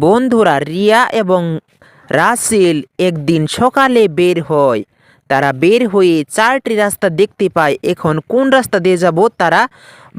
বন্ধুরা রিয়া এবং রাসেল একদিন সকালে বের হয়। তারা বের হয়ে চারটি রাস্তা দেখতে পায়। এখন কোন রাস্তা দিয়ে যাব তারা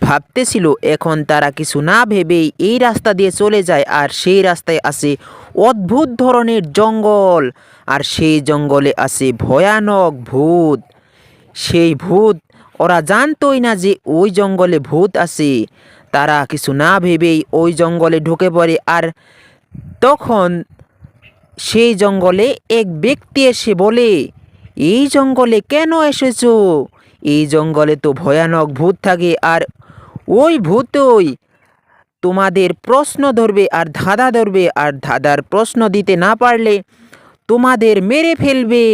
ভাবতেছিল। এখন তারা কিছু না ভেবেই এই রাস্তা দিয়ে চলে যায় আর সেই রাস্তায় আসে অদ্ভুত ধরনের জঙ্গল। আর সেই জঙ্গলে আসে ভয়ানক ভূত। সেই ভূত, ওরা জানতোই না যে ওই জঙ্গলে ভূত আছে। তারা কিছু না ভেবেই ওই জঙ্গলে ঢুকে পড়ে। আর তখন সেই জঙ্গলে এক ব্যক্তি এসে বলে, এই জঙ্গলে কেন এসেছ? এই জঙ্গলে তো ভয়ানক ভূত থাকে, আর ওই ভূতই তোমাদের প্রশ্ন ধরবে আর ধাঁধা ধরবে, আর ধাঁধার প্রশ্ন দিতে না পারলে তোমাদের মেরে ফেলবে।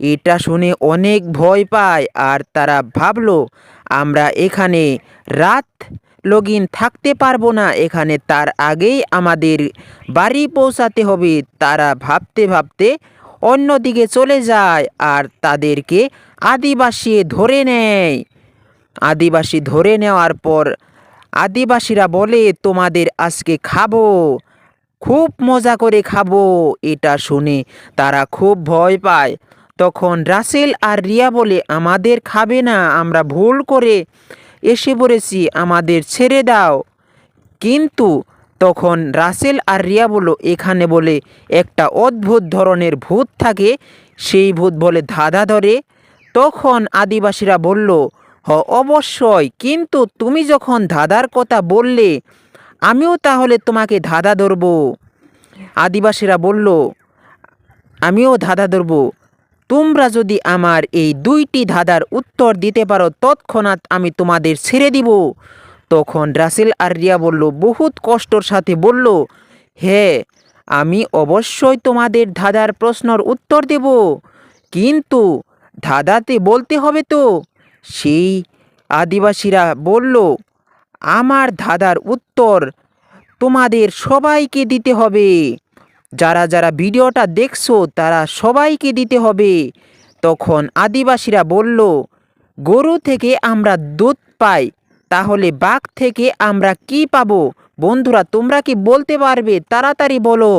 এটা শুনে অনেক ভয় পায়, আর তারা ভাবলো, আমরা এখানে রাত লগিন থাকতে পারব না। এখানে তার আগেই আমাদের বাড়ি পৌঁছাতে হবে। তারা ভাবতে ভাবতে অন্যদিকে চলে যায় আর তাদেরকে আদিবাসী ধরে নেয়। আদিবাসী ধরে নেওয়ার পর আদিবাসীরা বলে, তোমাদের আজকে খাব, খুব মজা করে খাব। এটা শুনে তারা খুব ভয় পায়। তখন রাসেল আর রিয়া বলে, আমাদের খাবে না, আমরা ভুল করে এসে পড়েছি আমাদের ছেড়ে দাও। কিন্তু তখন রাসেল আর রিয়া বলল, এখানে বলে একটা অদ্ভুত ধরনের ভূত থাকে, সেই ভূত বলে ধাঁধা ধরে। তখন আদিবাসীরা বলল, হ, অবশ্যই, কিন্তু তুমি যখন ধাঁধার কথা বললে, আমিও তাহলে তোমাকে ধাঁধা ধরবো। আদিবাসীরা বলল, আমিও ধাঁধা ধরবো। তোমরা যদি আমার এই দুইটি ধাঁধার উত্তর দিতে পারো, তৎক্ষণাৎ আমি তোমাদের ছেড়ে দিব। তখন রাসেল আর রিয়া বলল, বহুত কষ্টর সাথে বলল হ্যাঁ আমি অবশ্যই তোমাদের ধাঁধার প্রশ্নর উত্তর দেব। কিন্তু ধাঁধাতে বলতে হবে তো। সেই আদিবাসীরা বলল, আমার ধাঁধার উত্তর তোমাদের সবাইকে দিতে হবে। যারা যারা ভিডিওটা দেখছ, তারা সবাইকে দিতে হবে। তখন আদিবাসীরা বলল, গরু থেকে আমরা দুধ পাই, তাহলে বাঘ থেকে আমরা কি পাব? বন্ধুরা, তোমরা কি বলতে পারবে? তাড়াতাড়ি বলো।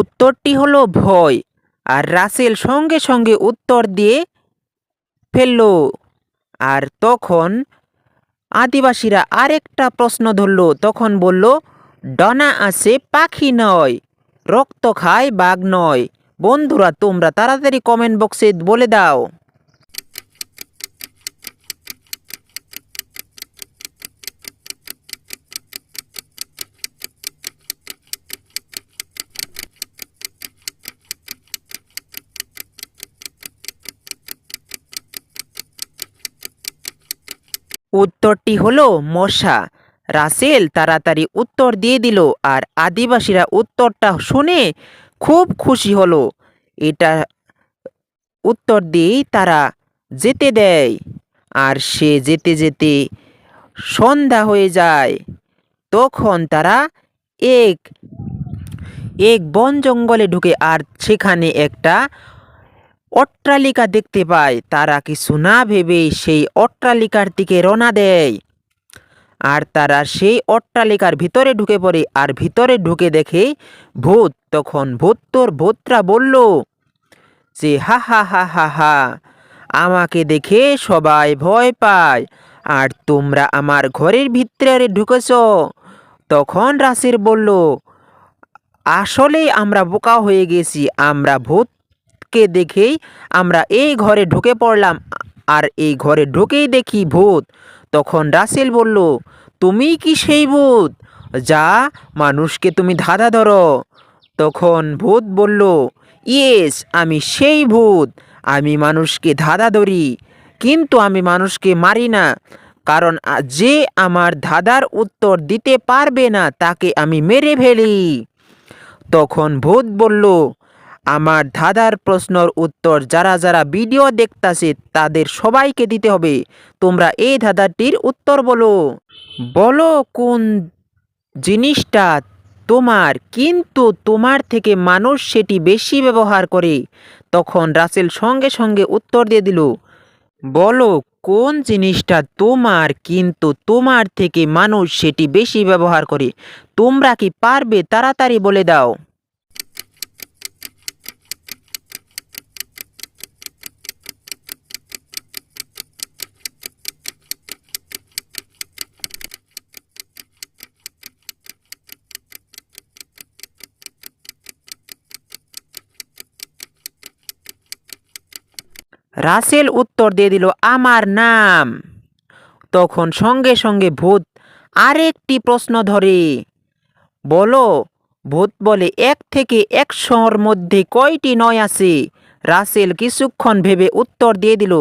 উত্তরটি হলো ভয়, আর রাসেল সঙ্গে সঙ্গে উত্তর দিয়ে ফেলল। আর তখন আদিবাসীরা আরেকটা প্রশ্ন ধরল। তখন বলল, ডনা আছে, পাখি নয়, রক্ত খায়, বাঘ নয়। বন্ধুরা, তোমরা তাড়াতাড়ি কমেন্ট বক্সে বলে দাও। উত্তরটি হলো মশা। রাসেল তাড়াতাড়ি উত্তর দিয়ে দিল আর আদিবাসীরা উত্তরটা শুনে খুব খুশি হলো। এটা উত্তর দিয়েই তারা যেতে দেয়। আর সে যেতে যেতে সন্ধ্যা হয়ে যায়। তখন তারা এক এক বন জঙ্গলে ঢুকে আর সেখানে একটা অট্টালিকা দেখতে পায়। তারা কিছু না ভেবেই সেই অট্টালিকার দিকে রওনা দেয়। আর তারা সেই অট্টালিকার ভিতরে ঢুকে পড়ে আর ভিতরে ঢুকে দেখে ভূত। তখন ভূত তোর ভূতরা বলল, যে হা হা হা হা হা, আমাকে দেখে সবাই ভয় পায়। আর তোমরা আমার ঘরের ভিতরে ঢুকেছ। তখন রাসির বলল, আসলেই আমরা বোকা হয়ে গেছি। আমরা ভূতকে দেখেই আমরা এই ঘরে ঢুকে পড়লাম। আর এই ঘরে ঢুকেই দেখি ভূত। তখন রাসেল বলল, তুমি কি সেই ভূত? যা, মানুষকে তুমি ধাঁধা ধরো। তখন ভূত বলল, ইয়েস, আমি সেই ভূত। আমি মানুষকে ধাঁধা ধরি, কিন্তু আমি মানুষকে মারি না। কারণ যে আমার ধাঁধার উত্তর দিতে পারবে না, তাকে আমি মেরে ফেলি। তখন ভূত বলল আমার ধাঁধার প্রশ্নর উত্তর যারা যারা ভিডিও দেখতাছে তাদের সবাইকে দিতে হবে। তোমরা এই ধাঁধাটির উত্তর বলো। বলো কোন জিনিসটা তোমার কিন্তু তোমার থেকে মানুষ সেটি বেশি ব্যবহার করে। তখন রাসেল সঙ্গে সঙ্গে উত্তর দিয়ে দিল, বলো কোন জিনিসটা তোমার কিন্তু তোমার থেকে মানুষ সেটি বেশি ব্যবহার করে। তোমরা কি পারবে তাড়াতাড়ি বলে দাও। রাসেল উত্তর দিয়ে দিল, আমার নাম। তখন সঙ্গে সঙ্গে ভূত আরেকটি প্রশ্ন ধরে, বলো, ভূত বলে এক থেকে একশোর মধ্যে কয়টি নয় আছে? রাসেল কিছুক্ষণ ভেবে উত্তর দিয়ে দিল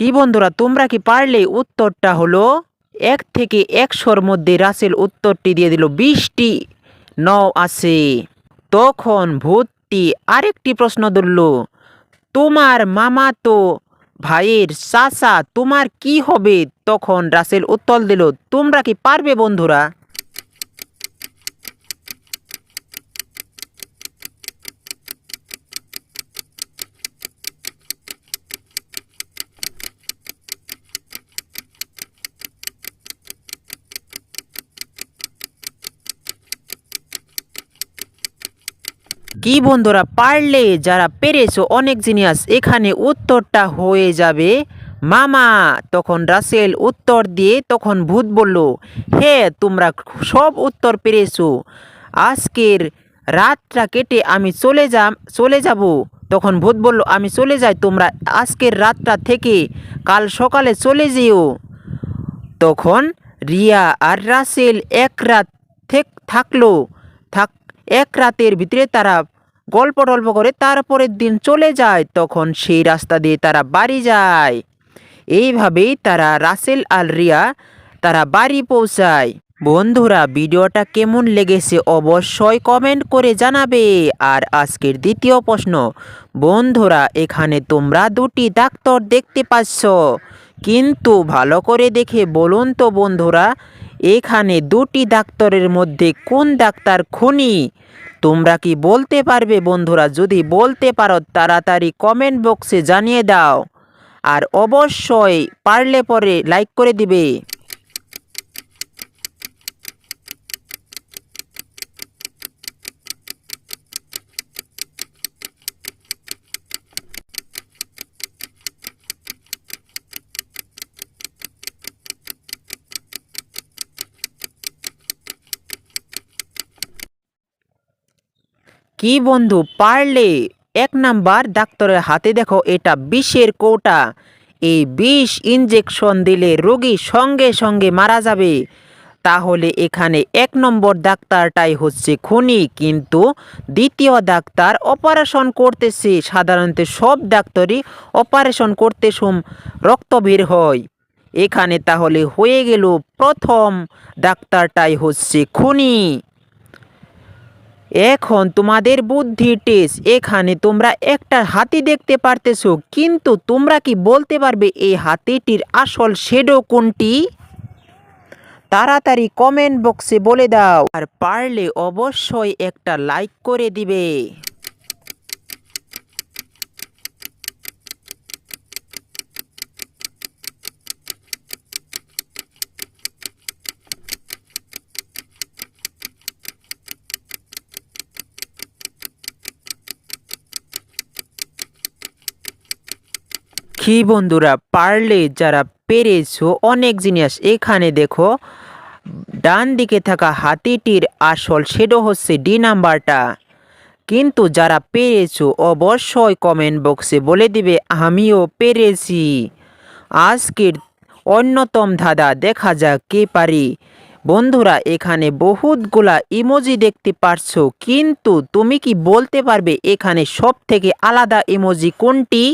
কি বন্ধুরা, তোমরা কি পারলে উত্তরটা হলো এক থেকে একশোর মধ্যে রাসেল উত্তরটি দিয়ে দিল বিশটি। ন আছে তখন ভূতটি আরেকটি প্রশ্ন ধরল, তোমার মামা তো ভাইয়ের চাচা, তোমার কি হবে? তখন রাসেল উত্তর দিল, তোমরা কি পারবে বন্ধুরা? কি বন্ধুরা পারলে যারা পেরেছ, অনেক জিনিয়াস, এখানে উত্তরটা হয়ে যাবে। মামা তখন রাসেল উত্তর দিয়ে তখন ভূত বলল, হে, তোমরা সব উত্তর পেরেছ। আজকের রাতটা কেটে আমি চলে যা চলে যাব। তখন ভূত বলল, আমি চলে যাই, তোমরা আজকের রাতটা থেকে কাল সকালে চলে যেও। তখন রিয়া আর রাসেল এক রাত থেক, থাকল। থাক, এক রাতের ভিতরে তারা গল্প টল্প করে তারপরের দিন চলে যায়, তখন সেই রাস্তা দিয়ে তারা বাড়ি যায়। এইভাবেই তারা রাসেল আর রিয়া তারা বাড়ি পৌঁছায়। বন্ধুরা, ভিডিওটা কেমন লেগেছে অবশ্যই কমেন্ট করে জানাবে। আর আজকের দ্বিতীয় প্রশ্ন, বন্ধুরা, এখানে তোমরা দুটি ডাক্তার দেখতে পাচ্ছ। কিন্তু ভালো করে দেখে বলুন তো বন্ধুরা এখানে দুটি ডাক্তারের মধ্যে কোন ডাক্তার খুনি? তোমরা কি বলতে পারবে বন্ধুরা? যদি বলতে পারো, তাড়াতাড়ি কমেন্ট বক্সে জানিয়ে দাও। আর অবশ্যই পারলে পরে লাইক করে দিবে। কি বন্ধু, পারলে। এক নাম্বার, ডাক্তারের হাতে দেখো, এটা বিষের কৌটা। এই বিষ ইঞ্জেকশন দিলে রোগী সঙ্গে সঙ্গে মারা যাবে। তাহলে এখানে এক নম্বর ডাক্তারটাই হচ্ছে খুনি। কিন্তু দ্বিতীয় ডাক্তার অপারেশন করতেছে। সাধারণত সব ডাক্তারই অপারেশন করতে সম রক্ত বের হয়। এখানে তাহলে হয়ে গেল প্রথম ডাক্তারটাই হচ্ছে খুনি। এখন তোমাদের বুদ্ধি টেস্ট এখানে তোমরা একটা হাতি দেখতে পারতেছো, কিন্তু তোমরা কি বলতে পারবে এই হাতিটির আসল শেডো কোনটি? তাড়াতাড়ি কমেন্ট বক্সে বলে দাও। আর পারলে অবশ্যই একটা লাইক করে দিবে। কি বন্ধুরা, পারলে যারা পেরেছ, অনেক জিনিস। এখানে দেখো, ডান দিকে থাকা হাতিটির আসল সেটা হচ্ছে ডি নাম্বারটা। কিন্তু যারা পেরেছ, অবশ্যই কমেন্ট বক্সে বলে দিবে, আমিও পেরেছি। আজকের অন্যতম ধাঁধা, দেখা যাক কে পারি। বন্ধুরা, এখানে বহুতগুলা ইমোজি দেখতে পারছ, কিন্তু তুমি কি বলতে পারবে, এখানে সব থেকে আলাদা ইমোজি কোনটি?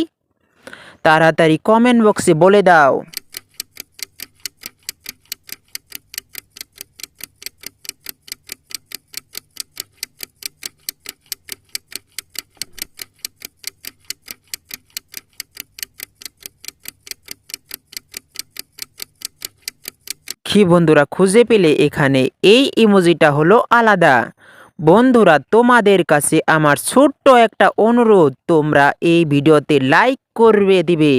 তাড়াতাড়ি কমেন্ট বক্সে বলে দাও। কি বন্ধুরা, খুঁজে পেলে এখানে এই ইমোজিটা হলো আলাদা। বন্ধুরা, তোমাদের কাছে আমার ছোট্ট একটা অনুরোধ, তোমরা এই ভিডিওতে লাইক করবে দিবে।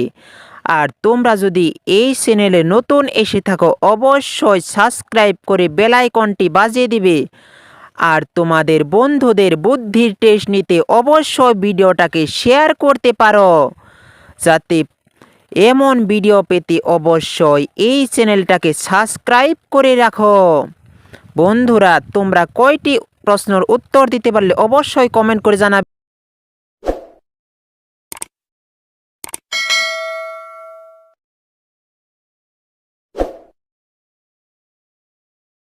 আর তোমরা যদি এই চ্যানেলে নতুন এসে থাকো, অবশ্যই সাবস্ক্রাইব করে বেল আইকনটি বাজিয়ে দিবে। আর তোমাদের বন্ধুদের বুদ্ধির টেস্ট নিতে অবশ্যই ভিডিওটাকে শেয়ার করতে পারো। যাতে এমন ভিডিও পেতে অবশ্যই এই চ্যানেলটাকে সাবস্ক্রাইব করে রাখো। বন্ধুরা, তোমরা কয়টি প্রশ্নের উত্তর দিতে পারলে অবশ্যই কমেন্ট করে জানাবে।